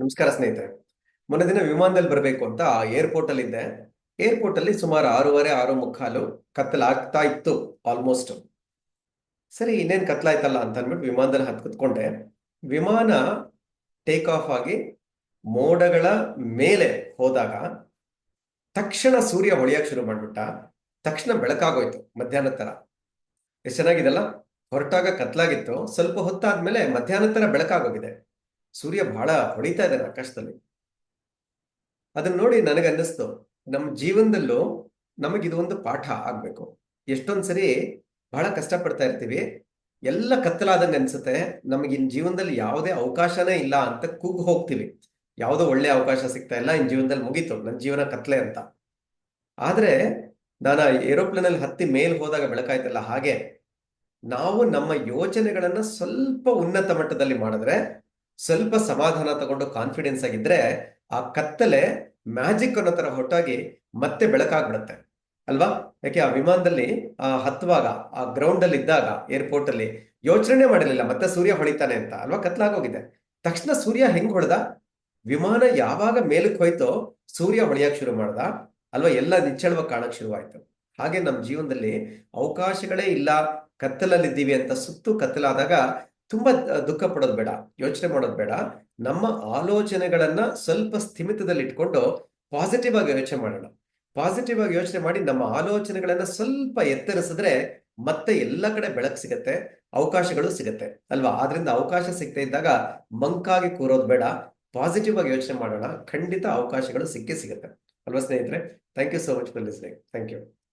ನಮಸ್ಕಾರ ಸ್ನೇಹಿತರೆ. ಮೊನ್ನೆ ದಿನ ವಿಮಾನದಲ್ಲಿ ಬರಬೇಕು ಅಂತ ಏರ್ಪೋರ್ಟ್ ಅಲ್ಲಿ ಇದ್ದೆ. ಏರ್ಪೋರ್ಟ್ ಅಲ್ಲಿ ಸುಮಾರು ಆರೂವರೆ, ಆರು ಮುಕ್ಕಾಲು ಕತ್ತಲಾಗ್ತಾ ಇತ್ತು ಆಲ್ಮೋಸ್ಟ್ ಸರಿ, ಇನ್ನೇನ್ ಕತ್ಲಾಯ್ತಲ್ಲ ಅಂತ ಅಂದ್ಬಿಟ್ಟು ವಿಮಾನದಲ್ಲಿ ಹತ್ ಕುತ್ಕೊಂಡೆ. ವಿಮಾನ ಟೇಕ್ ಆಫ್ ಆಗಿ ಮೋಡಗಳ ಮೇಲೆ ಹೋದಾಗ ತಕ್ಷಣ ಸೂರ್ಯ ಹೊಳಿಯಕ್ಕೆ ಶುರು ಮಾಡ್ಬಿಟ್ಟ. ತಕ್ಷಣ ಬೆಳಕಾಗೋಯ್ತು ಮಧ್ಯಾಹ್ನ ತರ. ಎಷ್ಟು ಚೆನ್ನಾಗಿದೆಲ್ಲ? ಹೊರಟಾಗ ಕತ್ಲಾಗಿತ್ತು. ಸ್ವಲ್ಪ ಹೊತ್ತಾದ್ಮೇಲೆ ಮಧ್ಯಾಹ್ನ ತರ ಬೆಳಕಾಗೋಗಿದೆ. ಸೂರ್ಯ ಬಹಳ ಹೊಡಿತಾ ಇದ್ದಾರೆ ಆಕಾಶದಲ್ಲಿ. ಅದನ್ನ ನೋಡಿ ನನಗೆ ಅನ್ನಿಸ್ತು ನಮ್ಮ ಜೀವನದಲ್ಲೂ ನಮಗಿದು ಒಂದು ಪಾಠ ಆಗ್ಬೇಕು. ಎಷ್ಟೊಂದ್ಸರಿ ಬಹಳ ಕಷ್ಟಪಡ್ತಾ ಇರ್ತೀವಿ, ಎಲ್ಲ ಕತ್ತಲಾದಂಗೆ ಅನ್ಸುತ್ತೆ ನಮಗಿನ್ ಜೀವನದಲ್ಲಿ ಯಾವುದೇ ಅವಕಾಶನೇ ಇಲ್ಲ ಅಂತ ಕೂಗ್ ಹೋಗ್ತೀವಿ. ಯಾವುದೋ ಒಳ್ಳೆ ಅವಕಾಶ ಸಿಗ್ತಾ ಇಲ್ಲ, ಇನ್ ಜೀವನದಲ್ಲಿ ಮುಗೀತು ನನ್ನ ಜೀವನ ಕತ್ಲೆ ಅಂತ. ಆದ್ರೆ ನಾನು ಏರೋಪ್ಲೇನ್ ಅಲ್ಲಿ ಹತ್ತಿ ಮೇಲ್ ಹೋದಾಗ ಬೆಳಕಾಯ್ತಲ್ಲ ಹಾಗೆ, ನಾವು ನಮ್ಮ ಯೋಚನೆಗಳನ್ನ ಸ್ವಲ್ಪ ಉನ್ನತ ಮಟ್ಟದಲ್ಲಿ ಮಾಡಿದ್ರೆ ಸ್ವಲ್ಪ ಸಮಾಧಾನ ತಗೊಂಡು ಕಾನ್ಫಿಡೆನ್ಸ್ ಆಗಿದ್ರೆ ಆ ಕತ್ತಲೆ ಮ್ಯಾಜಿಕ್ ಅನ್ನೋ ತರ ಹೊರಟಾಗಿ ಮತ್ತೆ ಬೆಳಕಾಗ್ಬಿಡುತ್ತೆ. ಅಲ್ವಾ? ಯಾಕೆ? ಆ ವಿಮಾನದಲ್ಲಿ, ಆ ಹತ್ತುವಾಗ, ಆ ಗ್ರೌಂಡ್ ಅಲ್ಲಿ ಇದ್ದಾಗ ಏರ್ಪೋರ್ಟ್ ಅಲ್ಲಿ ಯೋಚನೆ ಮಾಡಿರಲಿಲ್ಲ, ಮತ್ತೆ ಸೂರ್ಯ ಹೊಳಿತಾನೆ ಅಂತ. ಅಲ್ವಾ? ಕತ್ಲಾಗೋಗಿದೆ. ತಕ್ಷಣ ಸೂರ್ಯ ಹೆಂಗ್ ಹೊಡೆದ? ವಿಮಾನ ಯಾವಾಗ ಮೇಲಕ್ಕೆ ಹೋಯ್ತೋ, ಸೂರ್ಯ ಹೊಳಿಯಕ್ ಶುರು ಮಾಡ್ದ. ಅಲ್ವಾ? ಎಲ್ಲ ನಿಚ್ಚಳವಾಗಿ ಕಾಣಕ್ ಶುರುವಾಯ್ತು. ಹಾಗೆ ನಮ್ಮ ಜೀವನದಲ್ಲಿ ಅವಕಾಶಗಳೇ ಇಲ್ಲ. ಕತ್ತಲಲ್ಲಿದ್ದೀವಿ ಅಂತ ಸುತ್ತು ಕತ್ತಲಾದಾಗ ತುಂಬಾ ದುಃಖ ಪಡೋದು ಬೇಡ, ಯೋಚನೆ ಮಾಡೋದು ಬೇಡ. ನಮ್ಮ ಆಲೋಚನೆಗಳನ್ನ ಸ್ವಲ್ಪ ಸ್ಥಿಮಿತದಲ್ಲಿ ಇಟ್ಕೊಂಡು ಪಾಸಿಟಿವ್ ಆಗಿ ಯೋಚನೆ ಮಾಡೋಣ. ಪಾಸಿಟಿವ್ ಆಗಿ ಯೋಚನೆ ಮಾಡಿ ನಮ್ಮ ಆಲೋಚನೆಗಳನ್ನ ಸ್ವಲ್ಪ ಎತ್ತರಿಸಿದ್ರೆ ಮತ್ತೆ ಎಲ್ಲ ಕಡೆ ಬೆಳಕು ಸಿಗತ್ತೆ, ಅವಕಾಶಗಳು ಸಿಗತ್ತೆ, ಅಲ್ವಾ? ಆದ್ರಿಂದ ಅವಕಾಶ ಸಿಗ್ತಾ ಇದ್ದಾಗ ಮಂಕಾಗಿ ಕೂರೋದು ಬೇಡ. ಪಾಸಿಟಿವ್ ಆಗಿ ಯೋಚನೆ ಮಾಡೋಣ. ಖಂಡಿತ ಅವಕಾಶಗಳು ಸಿಕ್ಕೇ ಸಿಗತ್ತೆ. ಅಲ್ವಾ ಸ್ನೇಹಿತರೆ? Thank you so much for listening thank you